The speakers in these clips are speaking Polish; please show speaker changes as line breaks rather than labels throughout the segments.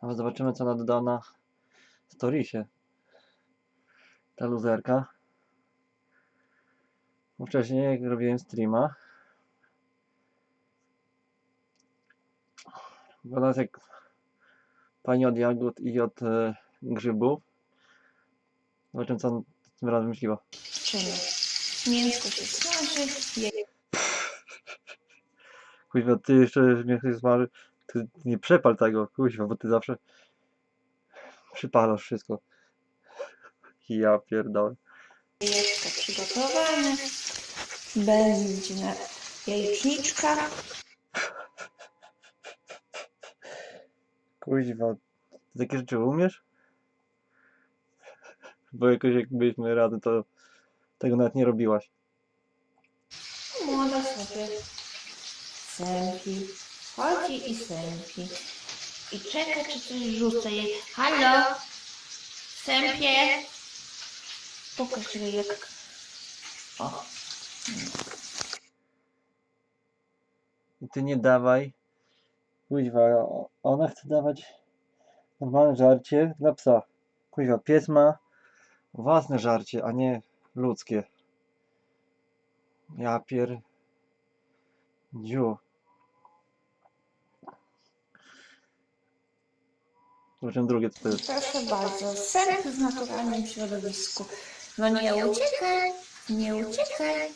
Ale zobaczymy co ona doda na storiesie. Ta luzerka. Wcześniej jak robiłem streama. Bo nas jak pani od jagód i od e, grzybów. Zobaczymy co on tym razem myśliła.
Czemu? Mięsko się smaży, je
Kuźwa, ty jeszcze mnie ktoś smaży. Ty nie przepal tego, kuźwa, bo ty zawsze przypalasz wszystko. Ja pierdolę.
jajeczka przygotowane. Będzie jajeczniczka.
Kuźwa, ty takie rzeczy umiesz? Bo jakoś jak byliśmy razem, to tego nawet nie robiłaś.
Młoda sobie sępi. Chodzi i sępi. I czeka, czy coś rzuca jej. Halo? Sępie? Pokaż jak. O.
I ty nie dawaj. Kuźwa, ona chce dawać normalne żarcie dla psa. Kuźwa, pies ma własne żarcie, a nie ludzkie. Ja pier... Dziu. Zobaczymy drugie, co to jest.
Proszę bardzo, sęp w naturalnym środowisku. No nie uciekaj, nie uciekaj.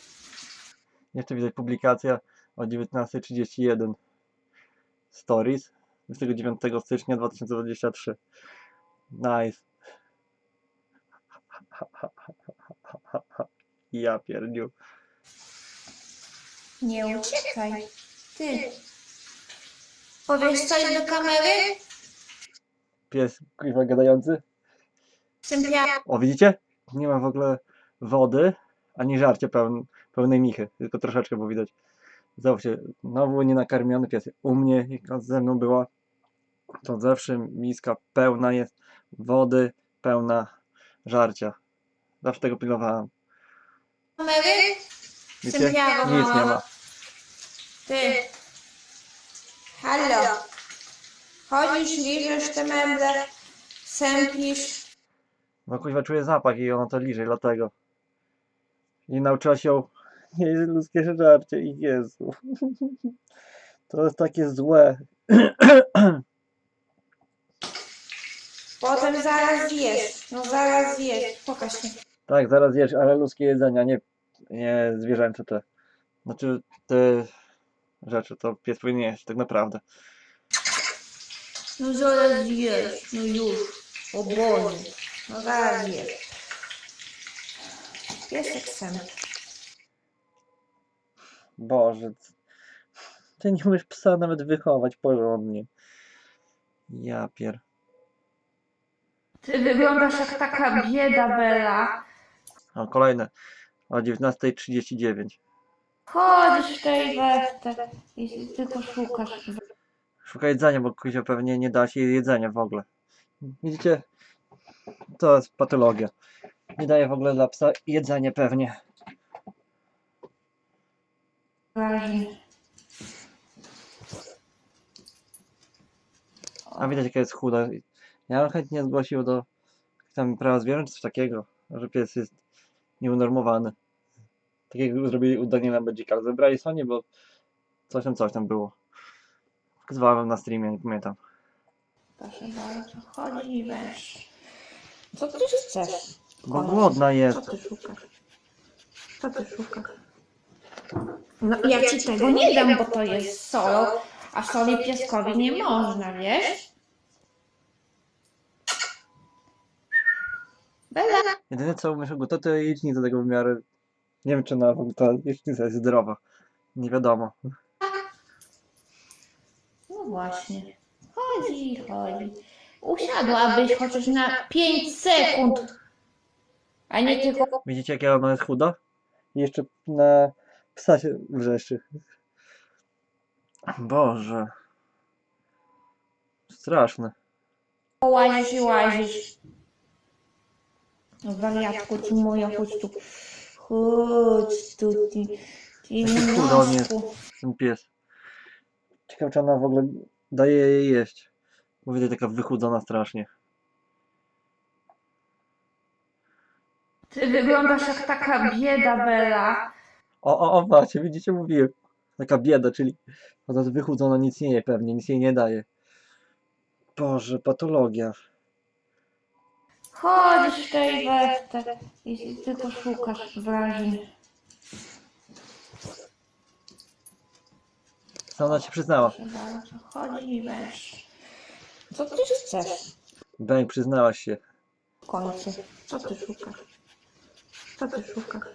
Jeszcze widać publikacja o 19.31 Stories 29 stycznia 2023 Nice Ja pierdziu
Nie uciekaj. Ty. Powiesz coś do kamery?
Pies kurwa gadający. O widzicie? Nie ma w ogóle wody ani żarcia pełn, pełnej michy Tylko troszeczkę było widać Zobaczcie, znowu nienakarmiony pies U mnie, jak ze mną była To zawsze miska pełna jest Wody, pełna żarcia Zawsze tego pilnowałem
Kamery?
Wiecie?
Sępiago
Nic nie ma.
Ty. Halo. Chodzisz, liżesz te meble, sępisz.
No kuźwa czuję zapach i ona to liże, dlatego. I nauczyła się jeść ludzkie żarcie i Jezu. To jest takie złe.
Potem zaraz zjesz. No zaraz zjesz. Pokaż mi.
Tak, zaraz jesz, ale ludzkie jedzenia, nie, nie zwierzęce te. Znaczy te rzeczy, to pies powinien jeść, tak naprawdę.
No zaraz zjesz. No już. O Boże. No zaraz zjesz. Piesek sęp.
Boże. Ty nie umiesz psa nawet wychować porządnie. Ja pier...
Ty wyglądasz jak taka bieda Bela.
O, kolejne. O 19.39.
Chodzisz w tej weftę i tylko szukasz.
Szuka jedzenia, bo Kuzio pewnie nie da się jej jedzenia w ogóle. Widzicie? To jest patologia. Nie daje w ogóle dla psa jedzenie pewnie. A widać jaka jest chuda. Ja bym chętnie zgłosił do tam prawa zwierząt coś takiego, że pies jest nieunormowany. Tak jak zrobili u Daniela Bedzika. Zebrali Sonię, bo coś tam, coś tam było. Wam na streamie, nie pamiętam.
Proszę bardzo, chodzi i węż. Co ty chcesz?
Bo głodna jest.
Co ty szukasz? Co ty szukasz? No ja ci tego nie dam, bo to jest solo, a soli pieskowi nie można, wiesz? Bela.
Jedyne co umiesz to to jajecznica tego w miarę. Nie wiem czy ona w ogóle ta jajecznica jest zdrowa. Nie wiadomo.
No właśnie. Chodzi, chodzi. Usiadłabyś chociaż na 5 sekund, a nie tylko
Widzicie jaka ona jest chuda? I jeszcze na psa się wrzeszczy. Boże. Straszne.
łazisz i łazisz. No wariatku ty moja, chodź tu. Chodź tu, ty, ty
chudy on jest. Ten pies. Ciekawe czy ona w ogóle daje jej jeść. Mówię, to taka wychudzona strasznie.
Ty wyglądasz jak taka bieda Bela.
O, o, o, patrzcie, widzicie, mówiłem. Taka bieda, czyli ona wychudzona, nic nie je pewnie, nic jej nie daje. Boże, patologia.
Chodzisz w tej wewte i tylko szukasz wrażeń.
Co ona się przyznała?
I wiesz. Co ty chcesz
Bęk, przyznałaś się.
w końcu? Co ty szukasz? Co ty szukasz?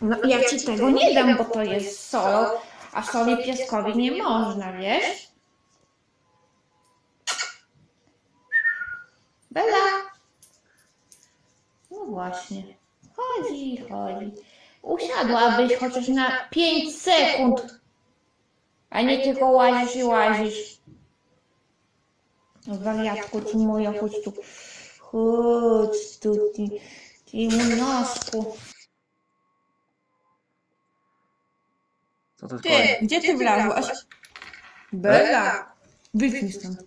No ja ci tego nie dam, bo to jest solo, a soli pieskowi nie można, wiesz? Bela! No właśnie. Chodzi, chodzi. Usiadłabyś chociaż na 5 sekund, a nie tylko łazisz i łazisz. No wariatku, ty moja, chodź tu. Chodź tu, ty, ty mój nosku.
Co to jest
Ty, gdzie ty wlazłaś? Bela! Wyjdź stąd.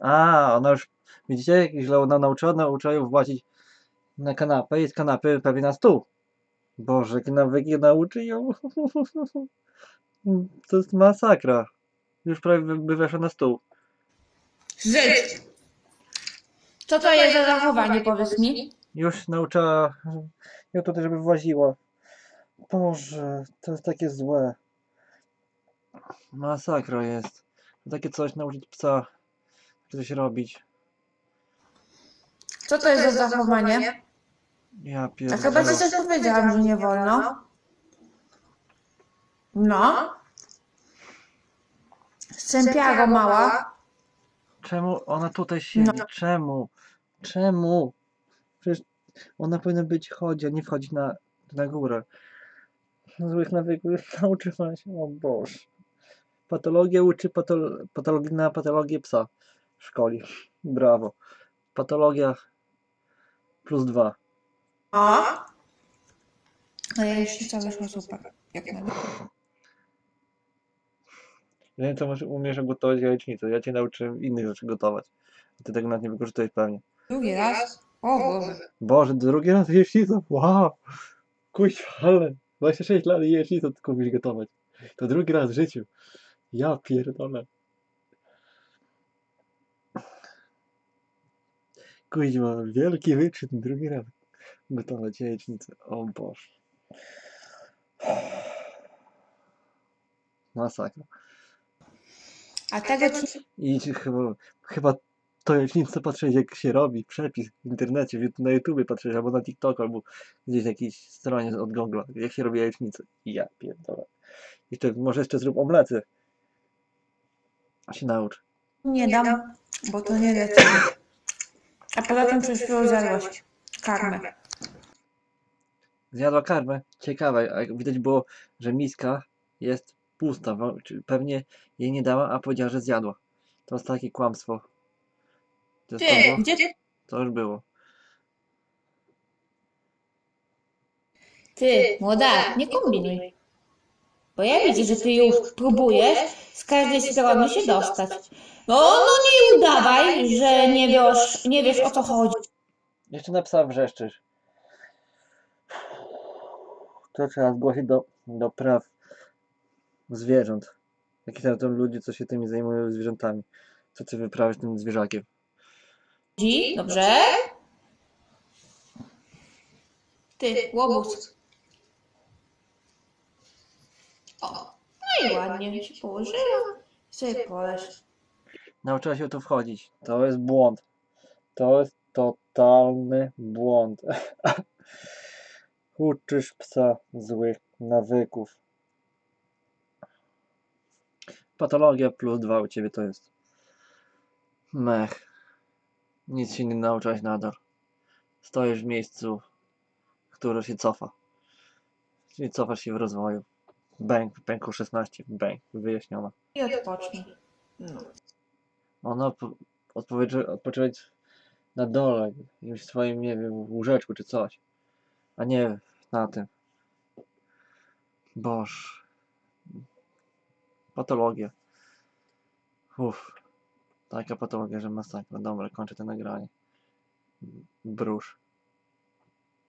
A, ona już, widzicie, jak źle ona nauczyła, nauczyła ją włazić na kanapę i z kanapy prawie na stół. Boże, jakie nawyki nauczy ją. To jest masakra. Już prawie by- weszła na stół.
Zejdź! Co to jest za zachowanie, powiedz mi?
Już nauczyła ją tutaj, żeby właziła. Boże, to jest takie złe. Masakra jest. Takie coś nauczyć psa, coś robić.
Co to jest za zachowanie?
Ja
A
pierdolę.
chyba ci coś powiedziałam, że nie wolno. No. Sępiago mała.
Czemu ona tutaj siedzi?
No.
Czemu? Czemu? Przecież ona powinna być chodzi, a nie wchodzić na, na górę. Złych nawyków nauczyła się, o Boże. Patologia uczy patolo patologii na patologię psa w szkole. Brawo. Patologia plus dwa.
O. A ja jeszcze co wyszło super. Jak na
Ja wiem, co masz, umiesz gotować jajecznicę. Ja cię nauczę innych rzeczy gotować. Ty tego nawet nie wykorzystujesz pewnie.
Drugi raz. O Boże.
Boże, drugi raz jajecznica. Wow. Kuźwa, ale 26 lat i jajecznicę tylko umiesz gotować. To drugi raz w życiu. Ja pierdolę. Kuźwa, wielki wyczyn, drugi raz gotować jajecznicę. O Boże. Masakra.
A tego ci...
I ci chyba, chyba to jajecznicę patrzeć jak się robi, przepis w internecie, na YouTubie patrzeć, albo na TikToku, albo gdzieś na jakiejś stronie od Google, jak się robi jajecznicę. I ja pierdolę. Jeszcze, może jeszcze zrób omlety. Się naucz.
Nie dam, bo to nie leci. A poza tym przed chwilą zjadłaś karmę.
Zjadła karmę. Ciekawe, a jak widać było, że miska jest pusta, pewnie jej nie dała, a powiedziała, że zjadła. To jest takie kłamstwo. To, jest to, było?
gdzie ty?
to już było.
Ty, młoda, nie kombinuj. Bo ja widzę, że ty już próbujesz z każdej strony się dostać. No, no nie udawaj, że nie wiesz, nie wiesz o co chodzi.
Jeszcze na psa wrzeszczysz. To trzeba zgłosić do, do praw zwierząt. Jakie tam, tam ludzie, co się tymi zajmują zwierzętami. Co ty wyprawiasz tym zwierzakiem?
Dobrze? Ty, łobuz. O, no i ładnie się położyła. Sobie poleż.
Nauczyła się o to wchodzić. To jest błąd. To jest totalny błąd. Uczysz psa złych nawyków. Patologia plus dwa u ciebie to jest. Mech. Nic się nie nauczyłeś nadal. Stoisz w miejscu, które się cofa. Czyli cofasz się w rozwoju. Bęk, pęku 16, bęk, wyjaśniona.
I odpocznij. No.
Ona odpoczywać na dole, jakimś swoim, nie wiem, łóżeczku czy coś, a nie na tym. Boż. Patologia. Uff. Taka patologia, że masakra. Dobra, kończę to nagranie. Brusz.